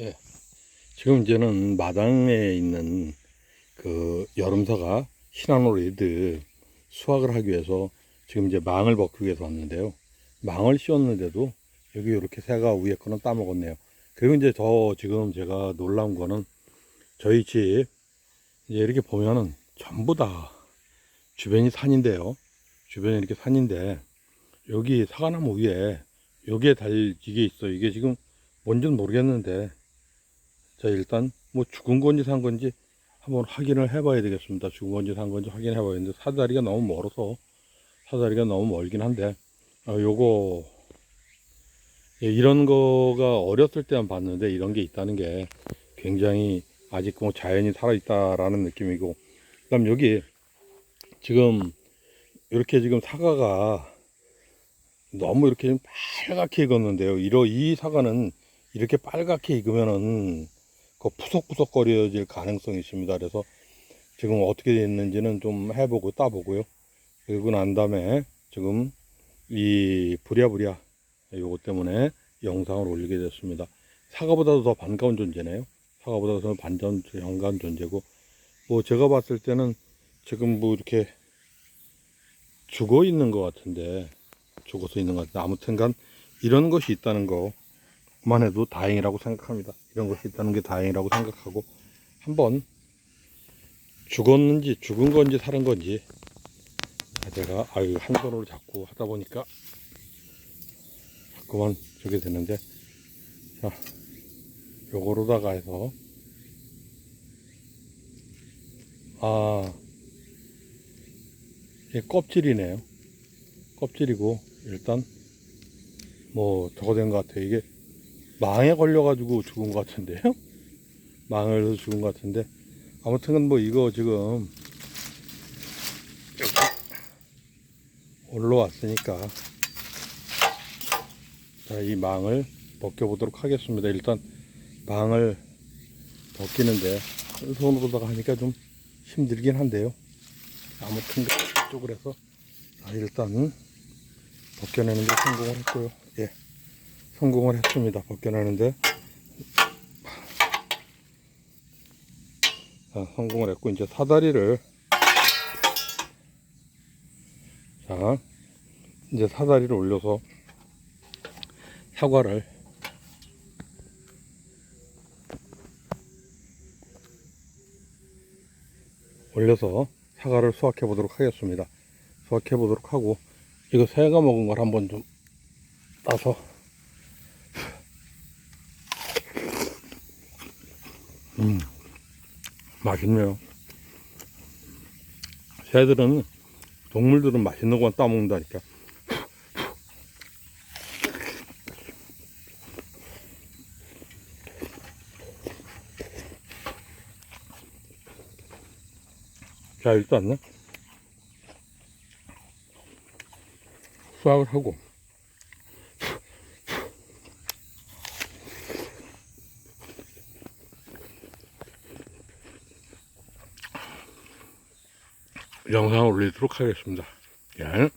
예. 지금 이제는 마당에 있는 그 여름사가 시나노리드 수확을 하기 위해서 지금 이제 망을 벗기 위해서 왔는데요. 망을 씌웠는데도 여기 이렇게 새가 위에 거는 따먹었네요. 그리고 이제 더 지금 제가 놀라운 거는 저희 집 이제 이렇게 보면은 전부 다 주변이 산인데요. 주변이 이렇게 산인데 여기 사과나무 위에 여기에 달 이게 있어. 이게 지금 뭔지는 모르겠는데 자 일단 뭐 죽은 건지 산 건지 한번 확인을 해 봐야 되겠습니다. 죽은 건지 산 건지 확인해 봐야 되는데 사다리가 너무 멀어서 사다리가 너무 멀긴 한데 어, 요거 예, 이런 거가 어렸을 때만 봤는데 이런 게 있다는 게 굉장히 아직 뭐 자연이 살아있다라는 느낌이고 그 다음 여기 지금 이렇게 지금 사과가 너무 이렇게 좀 빨갛게 익었는데요. 이러 이 사과는 이렇게 빨갛게 익으면은 그 푸석푸석 거려질 가능성이 있습니다. 그래서 지금 어떻게 됐는지는 좀 해보고 따보고요. 그리고 난 다음에 지금 이 부랴부랴 요거 때문에 영상을 올리게 됐습니다. 사과보다도 더 반가운 존재네요. 사과보다 더 반전 반가운 존재고 뭐 제가 봤을 때는 지금 뭐 이렇게 죽어 있는 것 같은데 죽어서 있는 것 같은데 아무튼간 이런 것이 있다는 것 만 해도 다행이라고 생각합니다. 이런 것이 있다는 게 다행이라고 생각하고 한번 죽었는지 죽은 건지 살은 건지 제가 아유 한 손으로 잡고 하다 보니까 자꾸만 저게 되는데 자 요거로다가 해서 아 이게 껍질이네요 껍질이고 일단 뭐 저거 된 것 같아요 이게 망에 걸려가지고 죽은 것 같은데요 망에 걸려서 죽은 것 같은데 아무튼 뭐 이거 지금 올라왔으니까 자, 이 망을 벗겨보도록 하겠습니다. 일단 망을 벗기는데 한 손으로다가 하니까 좀 힘들긴 한데요. 아무튼 이쪽을 해서 자, 일단 벗겨내는 데 성공을 했고요. 예, 성공을 했습니다. 벗겨내는데 자, 성공을 했고 이제 사다리를 자 이제 사다리를 올려서 사과를 올려서 사과를 수확해 보도록 하겠습니다. 수확해 보도록 하고 이거 새가 먹은 걸 한번 좀 따서 음 맛있네요. 새들은 동물들은 맛있는 것만 따먹는다니까. 자, 일단 수확을 하고 영상을 올리도록 하겠습니다. 예.